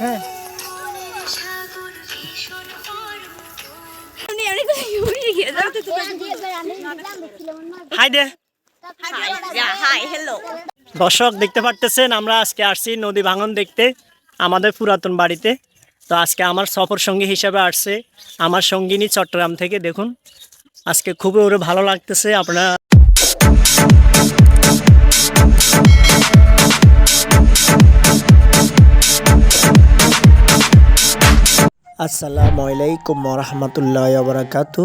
হ্যাঁ। হাই দে হাই দর্শক দেখতে পারতেছেন আমরা আজকে আসছি নদী ভাঙন দেখতে আমাদের পুরাতন বাড়িতে। তো আজকে আমার সফর সঙ্গী হিসাবে আসছে আমার সঙ্গিনী চট্টগ্রাম থেকে দেখুন। আজকে খুবই ওরে ভালো লাগতেছে আপনারা আসসালামু আলাইকুম রহমতুল্লাহ বারাকাতু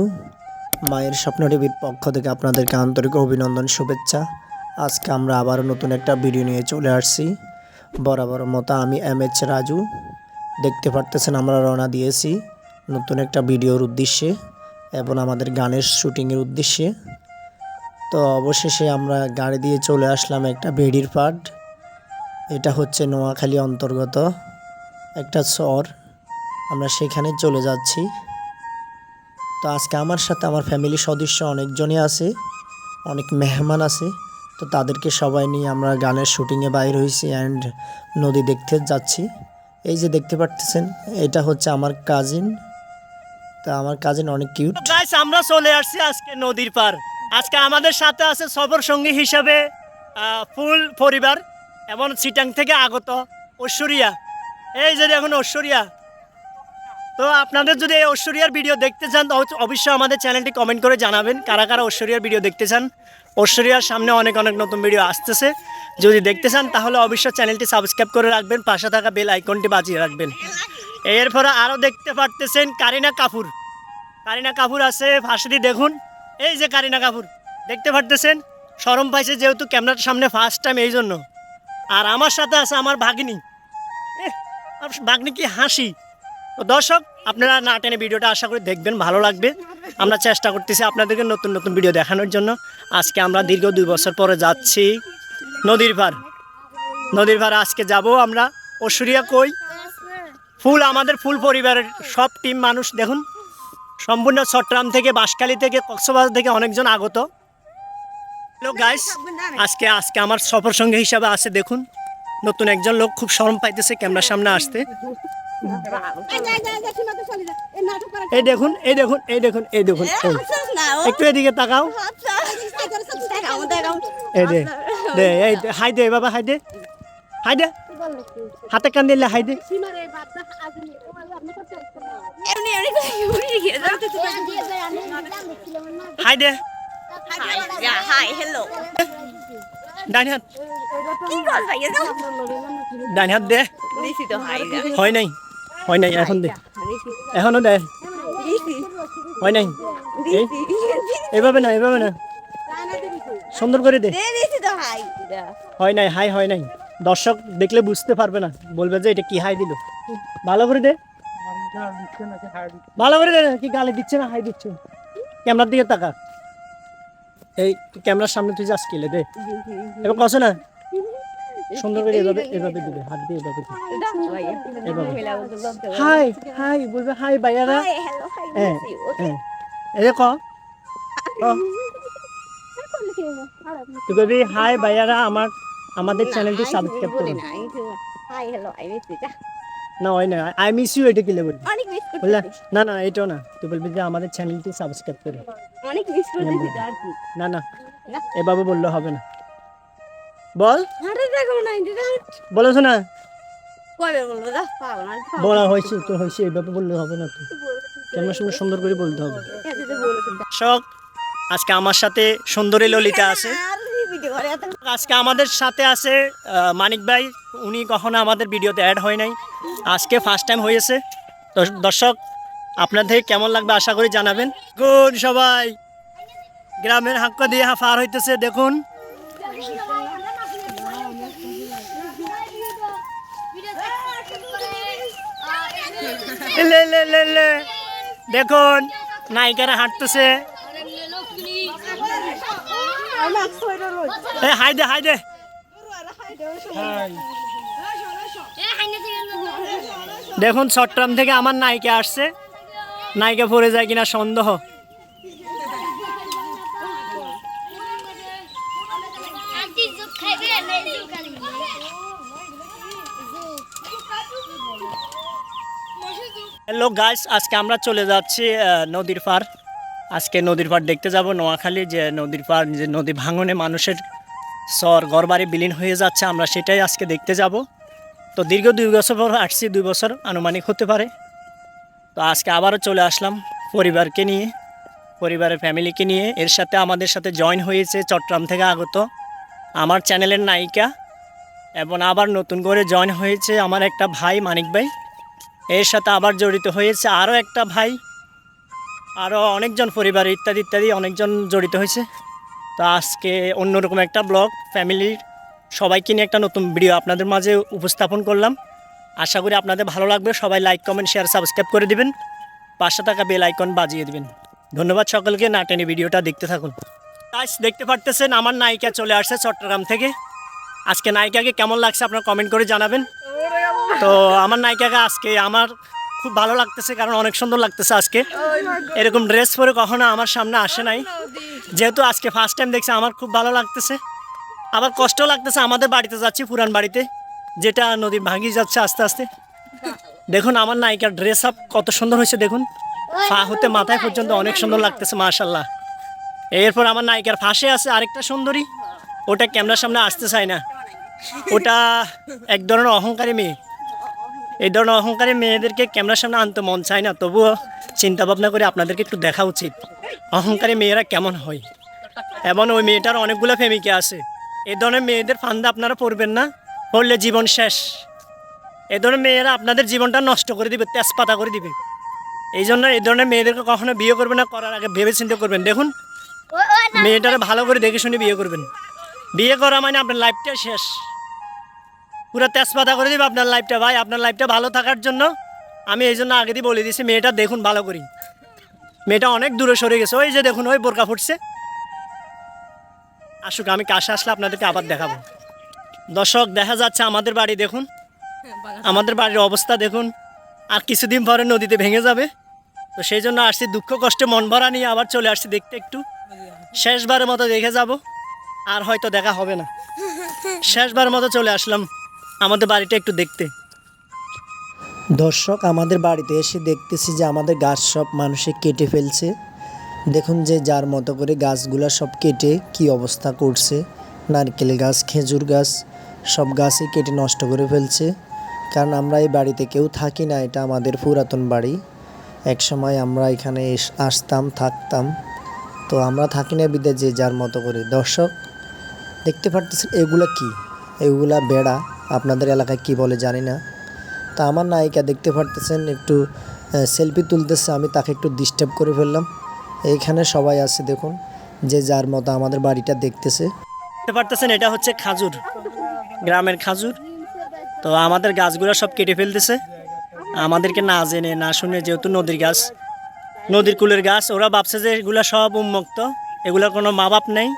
মায়ের স্বপ্ন টিভির পক্ষ থেকে আপনাদেরকে আন্তরিক অভিনন্দন, শুভেচ্ছা। আজকে আমরা আবারও নতুন একটা ভিডিও নিয়ে চলে আসছি। বরাবর মতো আমি এম এইচ রাজু। দেখতে পারতেছেন আমরা রওনা দিয়েছি নতুন একটা ভিডিওর উদ্দেশ্যে এবং আমাদের গানের শুটিংয়ের উদ্দেশ্যে। তো অবশেষে আমরা গাড়ি দিয়ে চলে আসলাম একটা বেডির পাড। এটা হচ্ছে নোয়াখালী অন্তর্গত একটা শহর। আমরা সেখানে চলে যাচ্ছি। তো আজকে আমার সাথে আমার ফ্যামিলি সদস্য অনেকজনই আছে, অনেক মেহমান আছে। তো তাদেরকে সবাই নিয়ে আমরা গানের শুটিংয়ে বাইর হয়েছি অ্যান্ড নদী দেখতে যাচ্ছি। এই যে দেখতে পারতেছেন, এটা হচ্ছে আমার কাজিন তা আমার কাজিন অনেক কিউট গাইস আমরা চলে আসছি আজকে নদীর পার। আজকে আমাদের সাথে আছে সফর সঙ্গী হিসাবে ফুল পরিবার এবং সিটাং থেকে আগত ঐশ্বরিয়া। এই যে দেখুন ঐশ্বরিয়া। তো আপনাদের যদি এই ঐশ্বরিয়ার ভিডিও দেখতে চান অবশ্যই আমাদের চ্যানেলটি কমেন্ট করে জানাবেন। কারা কারা ঐশ্বরিয়ার ভিডিও দেখতে চান? ঐশ্বরিয়ার সামনে অনেক অনেক নতুন ভিডিও আসতেছে। যদি দেখতে চান, তাহলে অবশ্যই চ্যানেলটি সাবস্ক্রাইব করে রাখবেন, পাশে থাকা বেল আইকনটি বাজিয়ে রাখবেন। এরপরে আরও দেখতে পারতেছেন কারিনা কাপুর। কারিনা কাপুর আছে ফাঁসিটি দেখুন। এই যে কারিনা কাপুর, দেখতে পারতেছেন? সরম পাইছে যেহেতু ক্যামেরার সামনে ফার্স্ট টাইম এই জন্য। আর আমার সাথে আছে আমার ভাগ্নি। ভাগ্নি কি হাসি। তো দর্শক, আপনারা না টেনে ভিডিওটা আশা করি দেখবেন, ভালো লাগবে। আমরা চেষ্টা করতেছি আপনাদেরকে নতুন নতুন ভিডিও দেখানোর জন্য। আজকে আমরা দীর্ঘ দুই বছর পরে যাচ্ছি নদীর পার। নদীর পার আজকে যাব আমরা অসুরিয়া কই? ফুল, আমাদের ফুল পরিবারের সব টিম মানুষ, দেখুন। সম্পূর্ণ চট্টগ্রাম থেকে, বাঁশখালী থেকে, কক্সবাজার থেকে অনেকজন আগত। হ্যালো গাইস আজকে আজকে আমার সফর সঙ্গী হিসাবে আছে, দেখুন। নতুন একজন লোক, খুব শরম পাইতেছে ক্যামেরার সামনে আসতে। এই দেখুন এই দেখুন এই দেখুন এই দেখুন এই। একটু এদিকে তাকাও। এই দে দে এই হাই দে বাবা হাই দে। হাই দে। হাতে কান দিলে হাই দে। হাই দে হাই হ্যালো ডাইন হাত। ডাইন হাত দে। হয় নাই। হয় নাই এখন দে এখনও দে হয় নাই এভাবে না এভাবে না সুন্দর করে দে হয় নাই হাই হয় নাই দর্শক দেখলে বুঝতে পারবে না। বলবে যে এটা কি হাই দিল। ভালো করে দে। ভালো করে দে কি গালে দিচ্ছে না হাই দিচ্ছে। ক্যামেরার দিকে তাকা। এই ক্যামেরার সামনে তুই যাস কেলে দে। এবার কস না। সুন্দর করে এভাবে এভাবে দিবে হাত দিয়ে এভাবে দিবে। হাই হাই বলবে হাই ভাইয়ারা। হ্যাঁ হ্যাঁ এই ক। তুই বলবি হাই ভাইয়ারা আমার আমাদের চ্যানেলটি সাবস্ক্রাইব করুন। Hi hello I miss you না হয় না আই মিস ইউ এটা কি বলবি অনেক মিস না না এটাও না। তুই বলবি যে আমাদের চ্যানেলটি সাবস্ক্রাইব করে। অনেক মিস আর কি। না না। এভাবে বললে হবে না। বল। হাঁটে দেখো না এটা বলেছ না কবে বলব দা পাবো না বলা হয়েছে তো হয়েছে এভাবে বললে হবে না তো। কেমন সুন্দর সুন্দর করে বলতে হবে। দর্শক আজকে আমার সাথে সুন্দরী ললিতা আছে। আজকে আমাদের সাথে আছে মানিক ভাই। উনি কখনো আমাদের ভিডিওতে অ্যাড হয় নাই। আজকে ফার্স্ট টাইম হয়েছে। দর্শক আপনাদের কেমন লাগবে আশা করি জানাবেন। গুড সবাই। গ্রামের হাক্কা দিয়ে পার হইতেছে দেখুন। লে দেখুন, নায়িকারা হাঁটতেছে। হাই দে দেখুন, চট্টগ্রাম থেকে আমার নায়িকা আসছে। নায়িকা পড়ে যায় কিনা সন্দেহ। হ্যালো গাইস, আজকে আমরা চলে যাচ্ছি নদীর পার আজকে নদীর পার দেখতে যাব, নোয়াখালী, যে নদীর পার যে নদী ভাঙনে মানুষের সর ঘরবাড়ি বিলীন হয়ে যাচ্ছে, আমরা সেটাই আজকে দেখতে যাব। তো দীর্ঘ দুই বছর পর আসছি, দুই বছর আনুমানিক হতে পারে। তো আজকে আবারও চলে আসলাম পরিবারকে নিয়ে, পরিবারের ফ্যামিলিকে নিয়ে। এর সাথে আমাদের সাথে জয়েন হয়েছে চট্টগ্রাম থেকে আগত আমার চ্যানেলের নায়িকা এবং আবার নতুন করে জয়েন হয়েছে আমার একটা ভাই, মানিক ভাই। এর সাথে আবার জড়িত হয়েছে আরও একটা ভাই আরও অনেকজন পরিবার ইত্যাদি ইত্যাদি অনেকজন জড়িত হয়েছে। তো আজকে অন্যরকম একটা ব্লগ ফ্যামিলির সবাইকে নিয়ে একটা নতুন ভিডিও আপনাদের মাঝে উপস্থাপন করলাম। আশা করি আপনাদের ভালো লাগবে, সবাই লাইক কমেন্ট শেয়ার সাবস্ক্রাইব করে দিবেন। পাঁচশো টাকা বেল আইকন বাজিয়ে দিবেন। ধন্যবাদ সকলকে, না টেনে ভিডিওটা দেখতে থাকুন। আজ দেখতে পারতেছেন, আমার নায়িকা চলে আসছে চট্টগ্রাম থেকে। আজকে নায়িকাকে কেমন লাগছে আপনারা কমেন্ট করে জানাবেন। তো আমার নায়িকাকে আজকে আমার খুব ভালো লাগতেছে কারণ অনেক সুন্দর লাগতেছে আজকে। এরকম ড্রেস পরে কখনো আমার সামনে আসে নাই। যেহেতু আজকে ফার্স্ট টাইম দেখছি আমার খুব ভালো লাগতেছে। আবার কষ্ট লাগতেছে আমাদের বাড়িতে যাচ্ছি পুরান বাড়িতে যেটা নদী ভাঙিয়ে যাচ্ছে আস্তে আস্তে। দেখুন আমার নায়িকার ড্রেস আপ কত সুন্দর হয়েছে দেখুন। পা হতে মাথায় পর্যন্ত অনেক সুন্দর লাগতেছে মাশাল্লাহ এরপর আমার নায়িকার ফাঁসে আছে আরেকটা সুন্দরী। ওটা ক্যামেরার সামনে আসতে চায় না। ওটা এক ধরনের অহংকারী মেয়ে। এই ধরনের অহংকারী মেয়েদেরকে ক্যামেরার সামনে আনতে মন চায় না, তবুও চিন্তা ভাবনা করে আপনাদেরকে একটু দেখা উচিত, অহংকারী মেয়েরা কেমন হয়। এবং ওই মেয়েটার অনেকগুলো প্রেমিকা আছে। এই ধরনের মেয়েদের ফান্দা আপনারা পড়বেন না, পড়লে জীবন শেষ। এই ধরনের মেয়েরা আপনাদের জীবনটা নষ্ট করে দিবে, তেজপাতা করে দিবে। এই জন্য এই ধরনের মেয়েদেরকে কখনো বিয়ে করবেন না, করার আগে ভেবে চিন্তা করবেন। দেখুন, মেয়েটারে ভালো করে দেখে শুনে বিয়ে করবেন। বিয়ে করা মানে আপনার লাইফটা শেষ। পুরো তেজপাতা করে দিবে আপনার লাইফটা ভাই। আপনার লাইফটা ভালো থাকার জন্য আমি এই জন্য আগে দিয়ে বলে দিয়েছি, মেয়েটা দেখুন ভালো করি। মেয়েটা অনেক দূরে সরে গেছে। ওই যে দেখুন, ওই বোরকা ফুটছে। আসুক, আমি কাছে আসলে আপনাদেরকে আবার দেখাবো। দর্শক, দেখা যাচ্ছে আমাদের বাড়ি দেখুন। আমাদের বাড়ির অবস্থা দেখুন। আর কিছুদিন পরে নদীতে ভেঙে যাবে। তো সেই জন্য আসছি, দুঃখ কষ্টে মন ভরা নিয়ে আবার চলে আসছি দেখতে একটু। শেষবারের মতো দেখে যাব। আর হয়তো দেখা হবে না। শেষবার মতো চলে আসলাম। আমাদের বাড়িটা একটু দেখতে। দর্শক, আমাদের বাড়িতে এসে দেখতেছি যে আমাদের গাছ সব মানুষে কেটে ফেলছে। দেখুন যে যার মতো করে গাছগুলো সব কেটে কি অবস্থা করছে। নারকেল গাছ, খেজুর গাছ, সব গাছই কেটে নষ্ট করে ফেলছে। কারণ আমরা এই বাড়িতে কেউ থাকি না, এটা আমাদের পুরাতন বাড়ি। এক সময় আমরা এখানে আসতাম, থাকতাম। তো আমরা থাকি না বিদ্যা যে যার মতো করে। দর্শক, দেখতে পারতেছেন এগুলা কি? এগুলা বেড়া। আপনাদের এলাকায় কি বলে জানি না। তা আমার নায়িকা দেখতে পারতেছেন, একটু সেলফি তুলতেছে, আমি তাকে একটু ডিস্টার্ব করে ফেললাম। এইখানে সবাই আছে, দেখুন, যে যার মতো আমাদের বাড়িটা দেখতেছে। দেখতে পারতেছেন, এটা হচ্ছে খাজুর, গ্রামের খাজুর। তো আমাদের গাছগুলো সব কেটে ফেলতেছে। আমাদেরকে না জেনে, না শুনে যেহেতু নদীর গাছ, নদীর কুলের গাছ, ওরা ভাবছে যে এগুলো সব উন্মুক্ত এগুলোর কোনো মা বাপ নেই।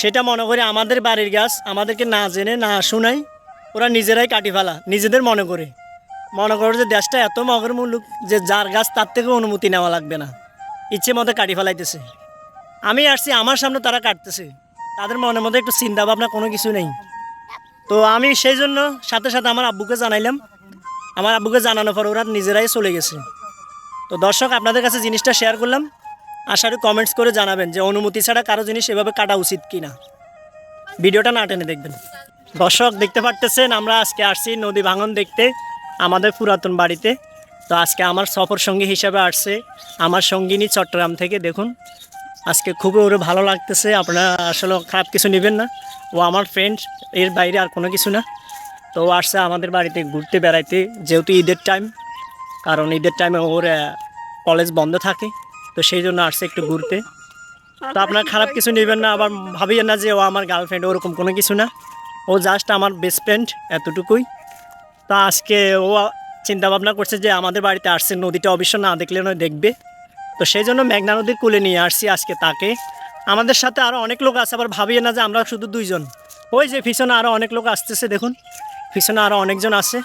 সেটা মনে করে আমাদের বাড়ির গাছ, আমাদেরকে না জেনে, না শুনাই। ওরা নিজেরাই কাটি ফেলা, নিজেদের মনে করে। মনে করে যে দেশটা এত মগর মুলুক যে যার গাছ তার থেকে অনুমতি নেওয়া লাগবে না। ইচ্ছে মতো কাটি ফেলাইতেছে। আমি আসছি, আমার সামনে তারা কাটতেছে। তাদের মনের মধ্যে একটু চিন্তা ভাবনা কোনো কিছু নেই। তো আমি সেই জন্য সাথে সাথে আমার আব্বুকে জানাইলাম। আমার আব্বুকে জানানোর পর ওরা নিজেরাই চলে গেছে। তো দর্শক, আপনাদের কাছে জিনিসটা শেয়ার করলাম। আশা করি কমেন্টস করে জানাবেন যে অনুমতি ছাড়া কারও জিনিস এভাবে কাটা উচিত কি না ভিডিওটা না টেনে দেখবেন। দর্শক দেখতে পারতেছেন, আমরা আজকে আসছি নদী ভাঙন দেখতে, আমাদের পুরাতন বাড়িতে। তো আজকে আমার সফর সঙ্গী হিসাবে আসছে, আমার সঙ্গিনী চট্টগ্রাম থেকে, দেখুন। আজকে খুবই ওরে ভালো লাগতেছে, আপনারা আসলে খারাপ কিছু নেবেন না। ও আমার ফ্রেন্ড এর বাইরে আর কোনো কিছু না। তো ও আসছে আমাদের বাড়িতে ঘুরতে, বেড়াইতে, যেহেতু ঈদের টাইম কারণ ঈদের টাইমে ওর কলেজ বন্ধ থাকে, তো সেই জন্য আসছে একটু ঘুরতে। তো আপনার খারাপ কিছু নেবেন না, আবার ভাবিয়েন না যে ও আমার গার্লফ্রেন্ড ওরকম কোনো কিছু না। ও জাস্ট আমার বেস্ট ফ্রেন্ড এতটুকুই। তা আজকে ও চিন্তা ভাবনা করছে যে আমাদের বাড়িতে আসছে, নদীটা অবশ্য না দেখলে নয় দেখবে। তো সেই জন্য মেঘনা নদীর কুলে নিয়ে আসছি আজকে তাকে। আমাদের সাথে আরও অনেক লোক আছে, আবার ভাবিয়ে না যে আমরা শুধু দুইজন। ওই যে পিছনে আরও অনেক লোক আসতেছে, দেখুন। পিছনে আরও অনেকজন আছে।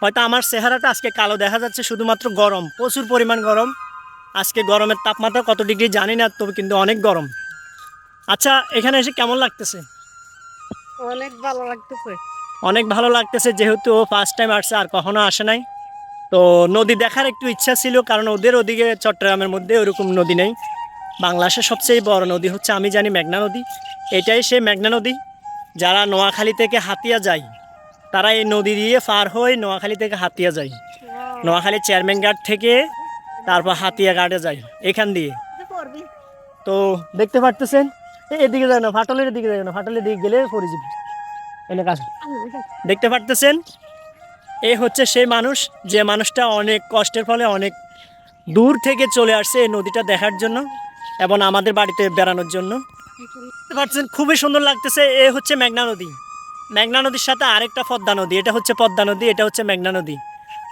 হয়তো আমার চেহারাটা আজকে কালো দেখা যাচ্ছে, শুধুমাত্র গরম, প্রচুর পরিমাণ গরম। আজকে গরমের তাপমাত্রা কত ডিগ্রি জানি না, তবে কিন্তু অনেক গরম। আচ্ছা এখানে এসে কেমন লাগতেছে? অনেক ভালো লাগতেছে। অনেক ভালো লাগতেছে যেহেতু ও ফার্স্ট টাইম আসছে আর কখনো আসে নাই। তো নদী দেখার একটু ইচ্ছা ছিল কারণ ওদের ওদিকে চট্টগ্রামের মধ্যে ওরকম নদী নেই। বাংলাদেশের সবচেয়ে বড় নদী হচ্ছে আমি জানি মেঘনা নদী। এটাই সেই মেঘনা নদী। যারা নোয়াখালী থেকে হাতিয়া যায় তারা এই নদী দিয়ে পার হয়ে নোয়াখালী থেকে হাতিয়া যায়। নোয়াখালী চেয়ারম্যান ঘাট থেকে তারপর হাতিয়া ঘাটে যায় এখান দিয়ে। তো দেখতে পারতেছেন এদিকে যায় না, ফাটলের দিকে যায় না, ফাটলের দিকে গেলে পড়ে যাবে। এনে কাজ। দেখতে পারতেছেন? এ হচ্ছে সেই মানুষ, যে মানুষটা অনেক কষ্টের ফলে অনেক দূর থেকে চলে আসছে এই নদীটা দেখার জন্য এবং আমাদের বাড়িতে বেড়ানোর জন্য। দেখতে পাচ্ছেন খুবই সুন্দর লাগতেছে। এ হচ্ছে মেঘনা নদী। মেঘনা নদীর সাথে আরেকটা পদ্মা নদী। এটা হচ্ছে পদ্মা নদী, এটা হচ্ছে মেঘনা নদী।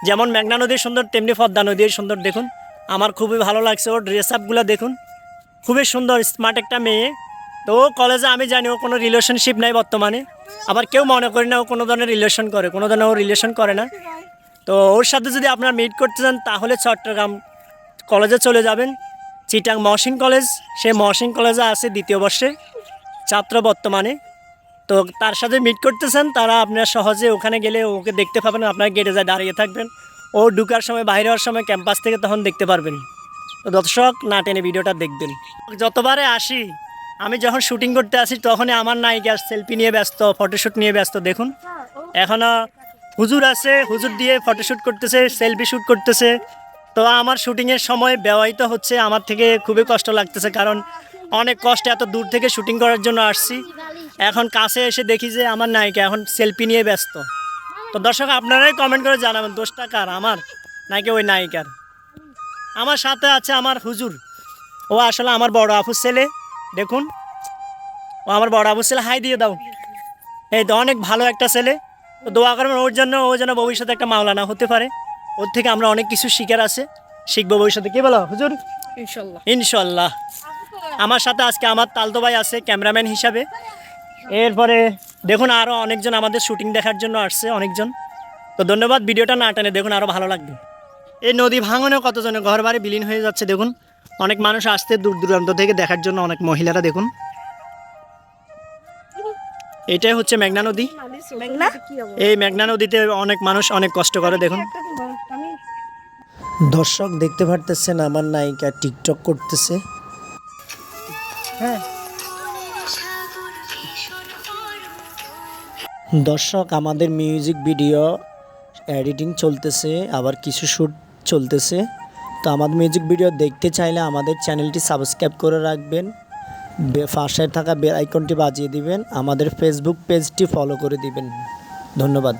যেমন মেঘনা নদী সুন্দর, তেমনি পদ্মা নদী সুন্দর। দেখুন, আমার খুবই ভালো লাগছে। ওর ড্রেস আপগুলো দেখুন। খুবই সুন্দর স্মার্ট একটা মেয়ে। তো ও কলেজে আমি জানি ও কোনো রিলেশনশিপ নাই বর্তমানে। আবার কেউ মনে করি না ও কোনো ধরনের রিলেশন করে, কোনো ধরনের ও রিলেশন করে না। তো ওর সাথে যদি আপনারা মিট করতে চান, তাহলে চট্টগ্রাম কলেজে চলে যাবেন। চিটাং মহসিং কলেজ সে মহসিং কলেজে আছে দ্বিতীয় বর্ষে, ছাত্র বর্তমানে। তো তার সাথে মিট করতেছেন তারা আপনার সহজে ওখানে গেলে ওকে দেখতে পাবেন, আপনার গেটে যায় দাঁড়িয়ে থাকবেন। ও ঢুকার সময়, বাইরে হওয়ার সময় ক্যাম্পাস থেকে তখন দেখতে পারবেন। তো দর্শক, না টেনে ভিডিওটা দেখবেন। যতবারে আসি আমি যখন শুটিং করতে আসি, তখনই আমার নায়িকার সেলফি নিয়ে ব্যস্ত ফটোশ্যুট নিয়ে ব্যস্ত, দেখুন। এখনও হুজুর আছে, হুজুর দিয়ে ফটোশ্যুট করতেছে, সেলফি শ্যুট করতেছে। তো আমার শুটিংয়ের সময় ব্যবহৃত হচ্ছে, আমার থেকে খুবই কষ্ট লাগতেছে, কারণ অনেক কষ্টে এত দূর থেকে শুটিং করার জন্য আসছি। এখন কাছে এসে দেখি যে আমার নায়িকা এখন সেলফি নিয়ে ব্যস্ত। তো দর্শক, আপনারাই কমেন্ট করে জানাবেন, দোষটা কার? আমার? নাকি ওই নায়িকার? আমার সাথে আছে আমার হুজুর। ও আসলে আমার বড় আফুর ছেলে। দেখুন। ও আমার বড় আফুর ছেলে হাই দিয়ে দাও। এই তো অনেক ভালো একটা ছেলে। তো দোয়া করবেন ওর জন্য ও যেন ভবিষ্যতে একটা মাওলানা হতে পারে। ওর থেকে আমরা অনেক কিছু শিকার আছে। শিখব ভবিষ্যতে। কি বলো হুজুর? ইনশাল্লাহ। ইনশাল্লাহ। আমার সাথে আজকে আমার তালতো ভাই আছে ক্যামেরাম্যান হিসাবে। এরপরে দেখুন আরও অনেকজন আমাদের শুটিং দেখার জন্য আসছে অনেকজন। তো ধন্যবাদ ভিডিওটা না টানে দেখুন আরও ভালো লাগবে। এই নদী ভাঙনে কতজনের ঘর বাড়ি বিলীন হয়ে যাচ্ছে দেখুন। অনেক মানুষ আসতে দূর দূরান্ত থেকে দেখার জন্য অনেক মহিলারা দেখুন। এটাই হচ্ছে মেঘনা নদী। এই মেঘনা নদীতে অনেক মানুষ অনেক কষ্ট করে দেখুন। দর্শক দেখতে পারতেছেন আমার নায়িকা টিকটক করতেছে। হ্যাঁ। দর্শক আমাদের মিউজিক ভিডিও এডিটিং চলতেছে আবার কিছু শ্যুট চলতেছে। তো আমাদের মিউজিক ভিডিও দেখতে চাইলে আমাদের চ্যানেলটি সাবস্ক্রাইব করে রাখবেন। পাশে থাকা বেল আইকনটি বাজিয়ে দিবেন। আমাদের ফেসবুক পেজটি ফলো করে দিবেন। ধন্যবাদ।